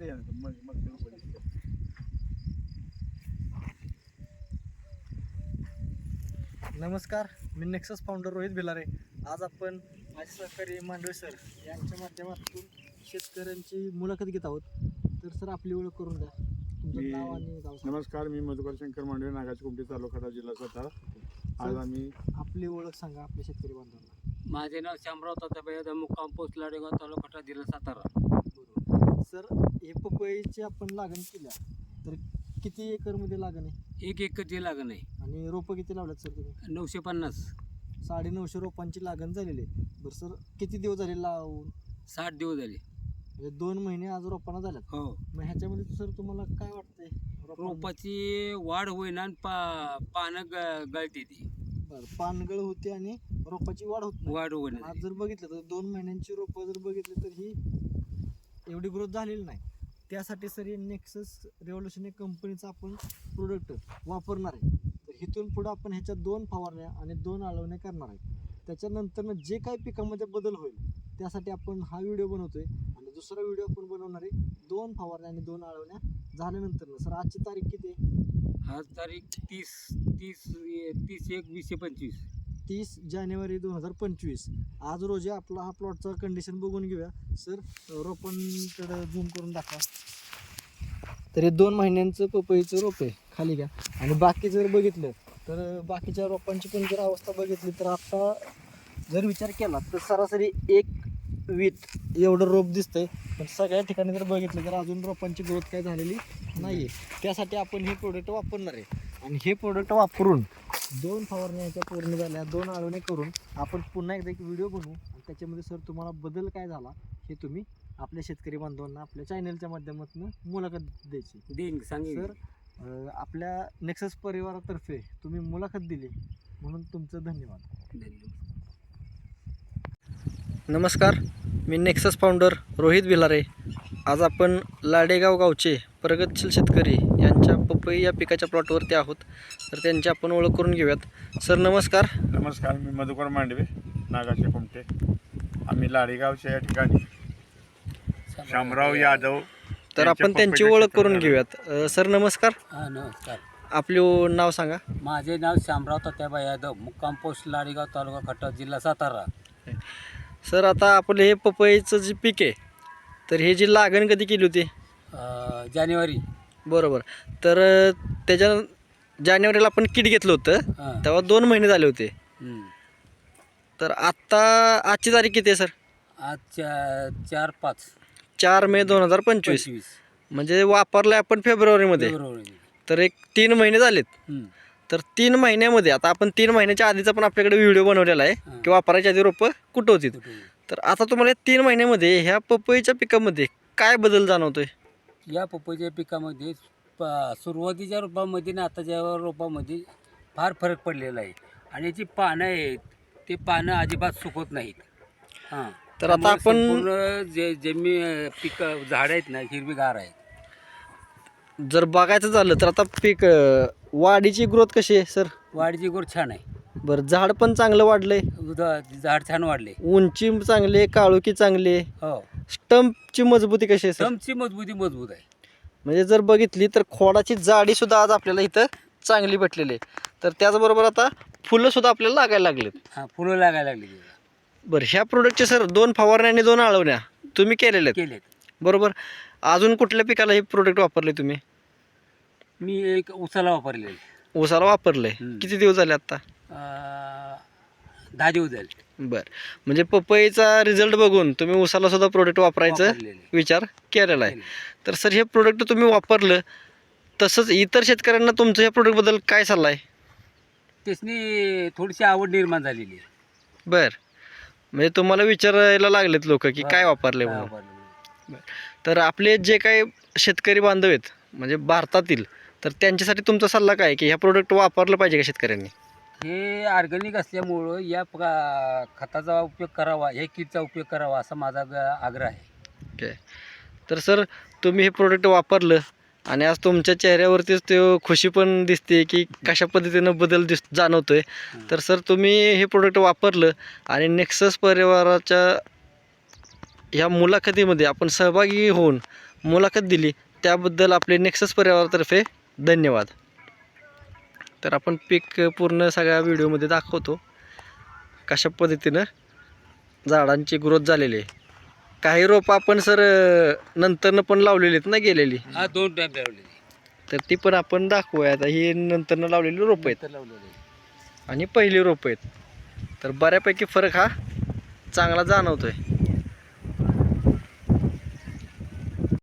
मग मग. नमस्कार मी नेक्सस फाउंडर रोहित भिलारे. आज आपण माझे सहकारी मांडवे सर यांच्या माध्यमातून शेतकऱ्यांची मुलाखत घेत आहोत. तर सर आपली ओळख करून द्या. तुमचं नाव आणि गाव सांगा. नमस्कार मी मधुकर शंकर मांडवे नागाची कुमटी तालुका जिल्हा सातारा. आज आम्ही आपली ओळख सांगा आपल्या शेतकरी बांधवांना. माझे नाव शामराव तात्याबाई मुक्काम पोस्ट लाडेगाव तालुका खटा जिल्हा सातारा. पपईची आपण लागण केल्या. तर किती एकरमध्ये लागण आहे? एक एकरची लागण आहे. आणि रोपं किती लावल्यात सर तुम्ही? नऊशे पन्नास. साडे नऊशे रोपांची लागण झालेली आहे. बरं सर किती दिवस झाले लावून? साठ दिवस झाले. म्हणजे दोन महिने आज रोपांना झाल्यात. हो. मग ह्याच्यामध्ये सर तुम्हाला काय वाटतंय? रोपाची वाढ होईना आणि पा पानं ग गळते ती. बरं पानगळ होते आणि रोपाची वाढ होत नाही. वाढ होईना आज जर बघितलं तर दोन महिन्यांची रोपं जर बघितली तर ही एवढी ग्रोथ झालेली नाही. त्यासाठी सर हे नेक्सस रेव्होल्युशन कंपनीचा आपण प्रोडक्ट वापरणार आहे. तर इथून पुढं आपण ह्याच्या दोन फवारण्या आणि दोन आळवण्या करणार आहे. त्याच्यानंतरनं जे काही पिकामध्ये बदल होईल त्यासाठी आपण हा व्हिडिओ बनवतो आहे आणि दुसरा व्हिडिओ आपण बनवणार आहे दोन फवारण्या आणि दोन आळवण्या झाल्यानंतरनं सर आजची तारीख किती आहे? आज तारीख तीस तीस तीस एक वीसशे पंचवीस. तीस जानेवारी दोन हजार पंचवीस. आज रोजी आपला हा प्लॉटचा कंडिशन बघून घेऊया. सर रोपणकडे झूम करून दाखवा. तर हे दोन महिन्यांचं पपईचं रोप आहे खाली घ्या. आणि बाकी जर बघितलं तर बाकीच्या रोपांची पण जर अवस्था बघितली तर आता जर विचार केला तर सरासरी एक वीट एवढं रोप दिसतंय. पण सगळ्या ठिकाणी जर बघितलं तर अजून रोपांची ग्रोथ काय झालेली नाही आहे त्यासाठी आपण हे प्रोडक्ट वापरणार आहे. आणि हे प्रोडक्ट वापरून दोन फवारण्या ह्याच्या पूर्ण झाल्या दोन आळवणे करून आपण पुन्हा एकदा एक व्हिडिओ बनवू. आणि त्याच्यामध्ये सर तुम्हाला बदल काय झाला हे तुम्ही आपल्या शेतकरी बांधवांना आपल्या चॅनलच्या माध्यमातून मुलाखत द्यायची. देईन सांगेन. सर अं, आपल्या नेक्सस परिवारातर्फे तुम्ही मुलाखत दिली. म्हणून तुमचं धन्यवाद. धन्यवाद. नमस्कार मी नेक्सस फाउंडर रोहित भिलारे आज आपण लाडेगाव गावचे प्रगतशील शेतकरी यांच्या पपई या पिकाच्या प्लॉटवरती आहोत. तर त्यांची आपण ओळख करून घेऊयात. सर नमस्कार. नमस्कार मी मधुकर मांडवे नागाचे कुमटे. आम्ही लाडेगावच्या या ठिकाणी शामराव यादव तर आपण त्यांची ओळख करून घेऊयात. अ, सर नमस्कार. हा नमस्कार. आपले नाव सांगा. माझे नाव शामराव तात्याबाई यादव मुक्काम पोस्ट लाडेगाव तालुका खटा जिल्हा सातारा. सर आता आपलं हे पपईचं जे पीक आहे तर हे जी लागण कधी केली होती? अं, जानेवारी. बरोबर. तर अ, त्याच्या जानेवारीला आपण किट घेतलं होतं. हां. तेव्हा दोन महिने झाले होते. हम्म. तर आत्ता आजची तारीख किती आहे सर? आज चा चार पाच. चार मे दोन हजार पंचवीस. पंचवीस. म्हणजे वापरलं आपण फेब्रुवारीमध्ये. फेब्रुवारी तर एक तीन महिने झालेत. हम्म. तर तीन महिन्यामध्ये आता आपण तीन महिन्याच्या आधीचा पण आपल्याकडे व्हिडिओ बनवलेला आहे. की वापरायच्या आधी रोपं कुठं होती कुठे? तर आता तुम्हाला या तीन महिन्यामध्ये ह्या पपईच्या पिकामध्ये काय बदल जाणवतोय? या पपईच्या पिकामध्ये प- सुरुवातीच्या रोपामध्ये आणि आताच्या रोपामध्ये फार फरक पडलेला आहे. आणि याची पानं आहेत ते पानं अजिबात सुकत नाहीत. हां. तर आता आपण- जे जे मी पिक झाडं आहेत ना हिरवीगार आहेत. जर बघायचं झालं तर आता पीक अं, वाढीची ग्रोथ कशी आहे सर? वाढीची गोर छान आहे. बरं झाड पण चांगलं वाढलंय? झाड छान वाढले. उंची चांगली आहे काळोखी चांगली आहे. हो. स्टंपची मजबूती कशी आहे सर? समची मजबूती मजबूत आहे. म्हणजे जर बघितली तर खोडाची जाडी सुद्धा आज आपल्याला इथं चांगली भेटलेली आहे. तर त्याचबरोबर आता फुलं सुद्धा आपल्याला लागायला लागलेत. हां फुलं लागायला लागली. बरं ह्या प्रोडक्टचे सर दोन फवारण्या आणि दोन आळवण्या तुम्ही केलेल्या आहेत? केलेत. बरोबर. अजून कुठल्या पिकाला हे प्रोडक्ट वापरले तुम्ही? मी एक उसाला वापरलेले. ऊसाला वापरले हम्म. किती दिवस झाले आता? दहा दिवस झाले. बर. म्हणजे पपईचा रिझल्ट बघून तुम्ही ऊसाला सुद्धा प्रोडक्ट वापरायचं वापरलेले. विचार केलेला आहे. तर सर हे प्रोडक्ट तुम्ही वापरलं तसंच इतर शेतकऱ्यांना तुमचं या प्रोडक्टबद्दल काय सल्ला आहे? त्यासनी थोडीशी आवड निर्माण झालेली आहे. बर. म्हणजे तुम्हाला विचारायला लागलेत लोक की काय वापरले काय म्हणून. तर आपले जे काही शेतकरी बांधव आहेत म्हणजे भारतातील तर त्यांच्यासाठी तुमचा सल्ला काय आहे की ह्या प्रोडक्ट वापरलं पाहिजे का शेतकऱ्यांनी? हे ऑर्गॅनिक असल्यामुळं या प्र- खताचा उपयोग करावा या किटचा उपयोग करावा असा माझा ग- आग्रह आहे. ओके. तर सर तुम्ही हे प्रोडक्ट वापरलं आणि आज तुमच्या चेहऱ्यावरतीच ते खुशी पण दिसते की कशा पद्धतीनं बदल दिस जाणवतोय. तर सर तुम्ही हे प्रोडक्ट वापरलं आणि नेक्सस परिवाराच्या ह्या मुलाखतीमध्ये आपण सहभागी होऊन मुलाखत दिली त्याबद्दल आपले नेक्सस परिवारातर्फे धन्यवाद. तर आपण पीक पूर्ण सगळ्या व्हिडिओमध्ये दाखवतो कशा पद्धतीनं झाडांची ग्रोथ झालेली आहे. काही रोपं आपण सर नंतरनं पण लावलेली आहेत ना गेलेली? हा दोन टाइम लावलेले. तर ती पण आपण दाखवूया. आता ही नंतरनं लावलेली रोपं आहेत. तर लावलेले. आणि पहिली रोपं आहेत. तर बऱ्यापैकी फरक हा चांगला जाणवतोय.